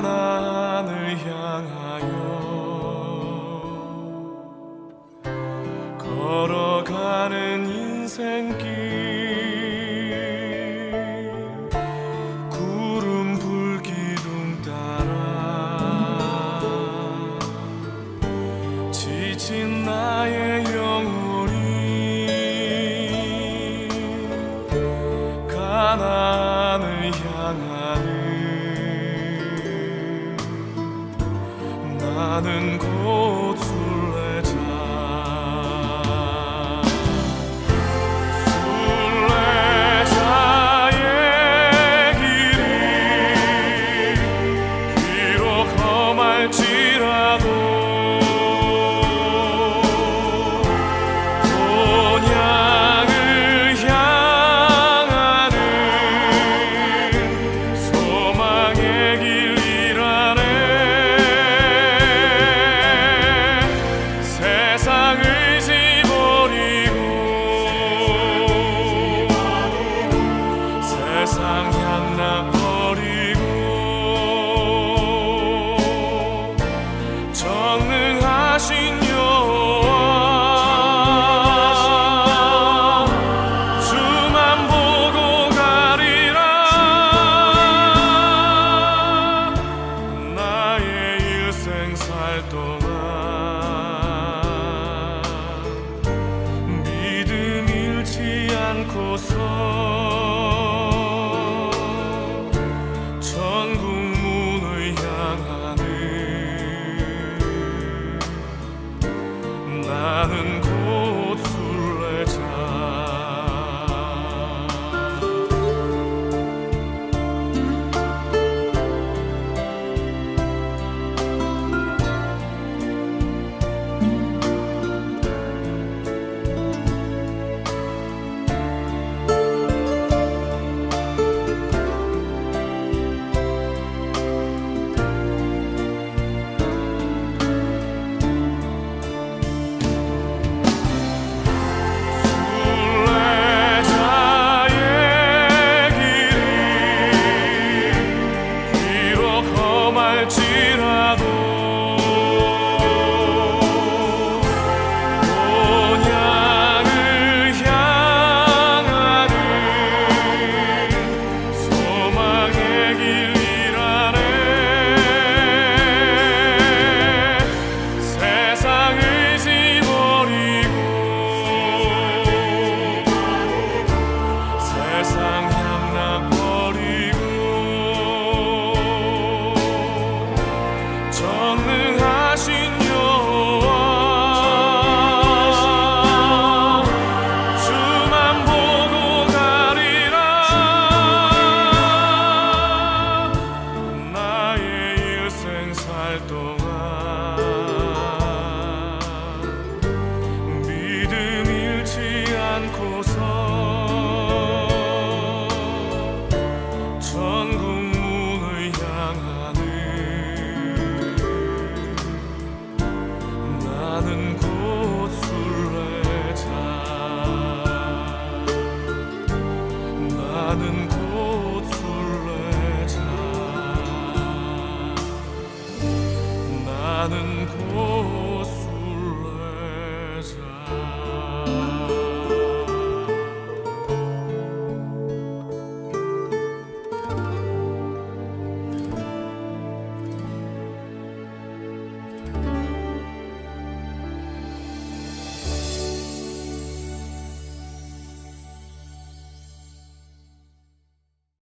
가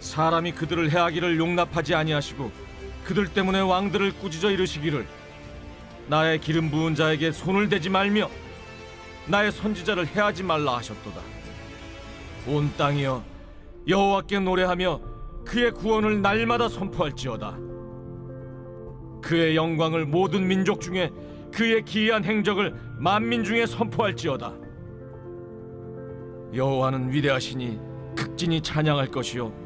사람이 그들을 해하기를 용납하지 아니하시고 그들 때문에 왕들을 꾸짖어 이르시기를 나의 기름 부은 자에게 손을 대지 말며 나의 선지자를 해하지 말라 하셨도다. 온 땅이여 여호와께 노래하며 그의 구원을 날마다 선포할지어다. 그의 영광을 모든 민족 중에 그의 기이한 행적을 만민 중에 선포할지어다. 여호와는 위대하시니 극진히 찬양할 것이요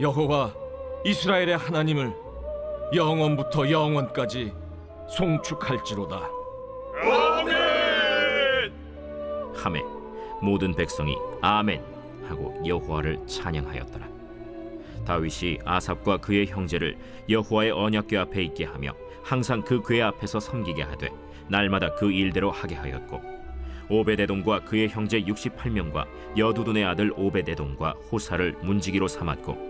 여호와 이스라엘의 하나님을 영원부터 영원까지 송축할지로다. 하매 모든 백성이 아멘 하고 여호와를 찬양하였더라. 다윗이 아삽과 그의 형제를 여호와의 언약궤 앞에 있게 하며 항상 그 궤 앞에서 섬기게 하되 날마다 그 일대로 하게 하였고 오베데돔과 그의 형제 68명과 여두둔의 아들 오베데돔과 호사를 문지기로 삼았고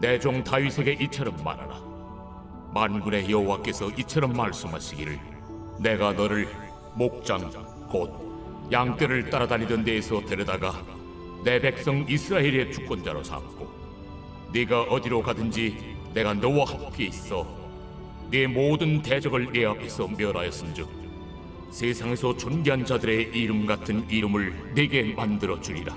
내 종 다윗에게 이처럼 말하라 만군의 여호와께서 이처럼 말씀하시기를 내가 너를 목장 곧 양떼를 따라다니던 데에서 데려다가 내 백성 이스라엘의 주권자로 삼고 네가 어디로 가든지 내가 너와 함께 있어 네 모든 대적을 내 앞에서 멸하였은즉 세상에서 존귀한 자들의 이름 같은 이름을 내게 만들어 주리라.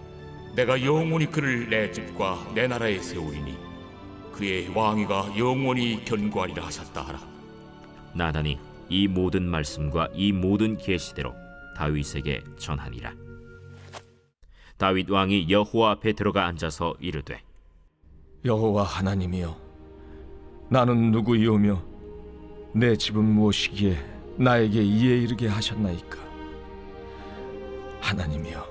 내가 영원히 그를 내 집과 내 나라에 세우리니 그의 왕위가 영원히 견고하리라 하셨다 하라 나단이 이 모든 말씀과 이 모든 계시대로 다윗에게 전하니라. 다윗 왕이 여호와 앞에 들어가 앉아서 이르되 여호와 하나님이여 나는 누구이오며 내 집은 무엇이기에 나에게 이에 이르게 하셨나이까 하나님이여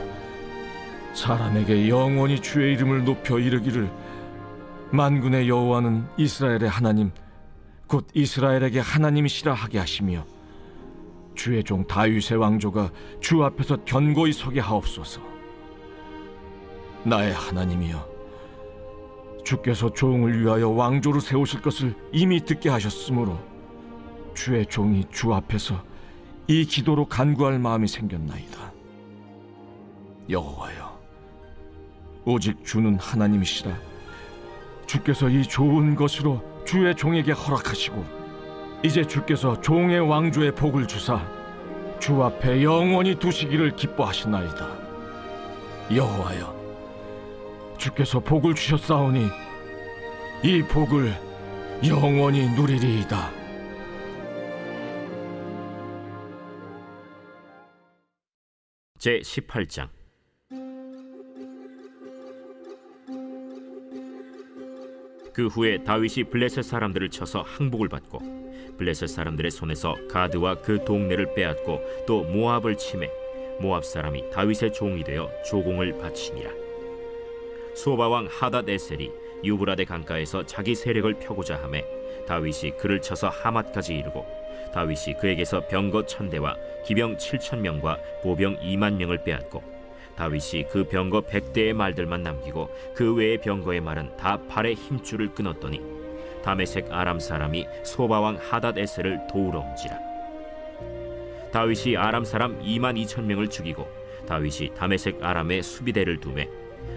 사람에게 영원히 주의 이름을 높여 이르기를 만군의 여호와는 이스라엘의 하나님 곧 이스라엘에게 하나님이시라 하게 하시며 주의 종 다윗의 왕조가 주 앞에서 견고히 서게 하옵소서 나의 하나님이여 주께서 종을 위하여 왕조로 세우실 것을 이미 듣게 하셨으므로 주의 종이 주 앞에서 이 기도로 간구할 마음이 생겼나이다. 여호와여, 오직 주는 하나님이시라. 주께서 이 좋은 것으로 주의 종에게 허락하시고 이제 주께서 종의 왕조의 복을 주사 주 앞에 영원히 두시기를 기뻐하시나이다. 여호와여, 주께서 복을 주셨사오니 이 복을 영원히 누리리이다. 제 18장 그 후에 다윗이 블레셋 사람들을 쳐서 항복을 받고 블레셋 사람들의 손에서 가드와 그 동네를 빼앗고 또 모압을 침해 모압 사람이 다윗의 종이 되어 조공을 바치니라. 소바 왕 하닷 에셀이 유브라데 강가에서 자기 세력을 펴고자 하매 다윗이 그를 쳐서 하맛까지 이르고 다윗이 그에게서 병거 천 대와 기병 칠천 명과 보병 이만 명을 빼앗고 다윗이 그 병거 백대의 말들만 남기고 그 외의 병거의 말은 다 팔의 힘줄을 끊었더니 다메색 아람 사람이 소바 왕 하닷 에셀을 도우러 온지라. 다윗이 아람 사람 2만 2천 명을 죽이고 다윗이 다메색 아람의 수비대를 두매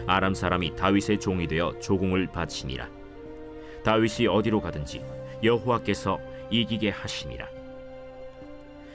아람 사람이 다윗의 종이 되어 조공을 바치니라. 다윗이 어디로 가든지 여호와께서 이기게 하시니라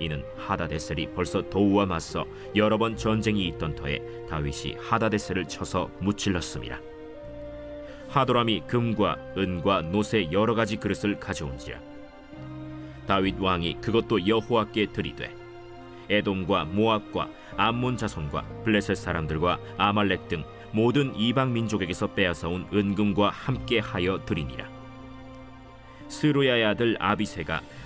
이는 하다데셀이 벌써 도우와 맞서 여러 번 전쟁이 있던 터에 다윗이 하다데셀을 쳐서 무찔렀음이라 하도람이 금과 은과 놋의 여러 가지 그릇을 가져온지라. 다윗 왕이 그것도 여호와께 드리되 에돔과 모압과 암몬 자손과 블레셋 사람들과 아말렉 등 모든 이방 민족에게서 빼앗아온 은금과 함께 하여 드리니라. 스루야의 아들 아비세가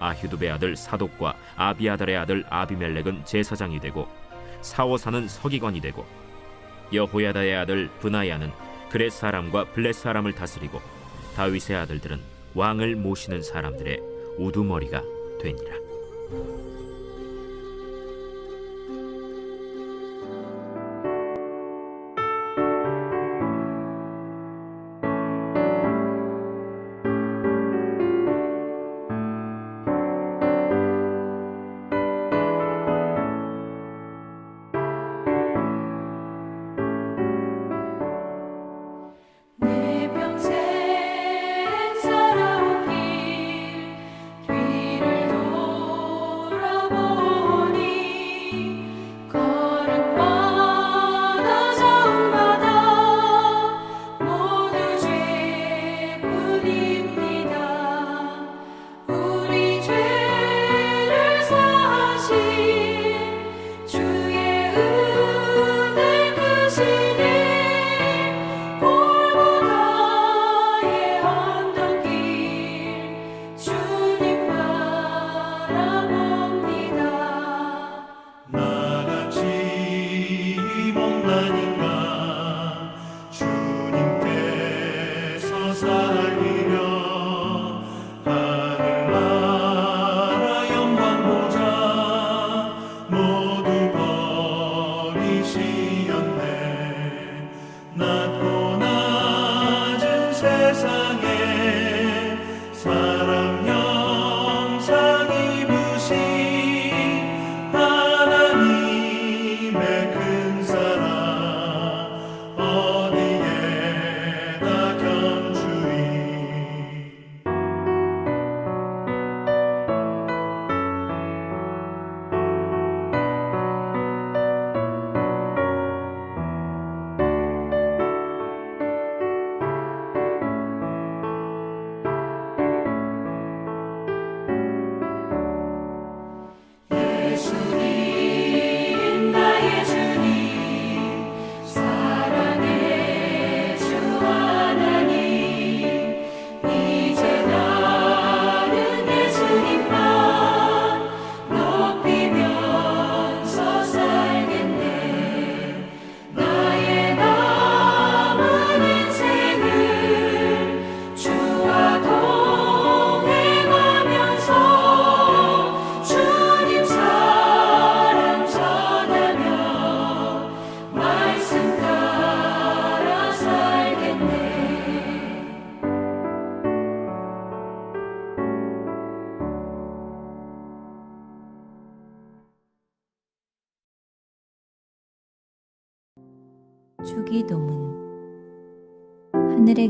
아휴두베 아들 사독과 아비아달의 아들 아비멜렉은 제사장이 되고 사워사는 서기관이 되고 여호야다의 아들 브나야는 그렛 사람과 블렛 사람을 다스리고 다윗의 아들들은 왕을 모시는 사람들의 우두머리가 되니라.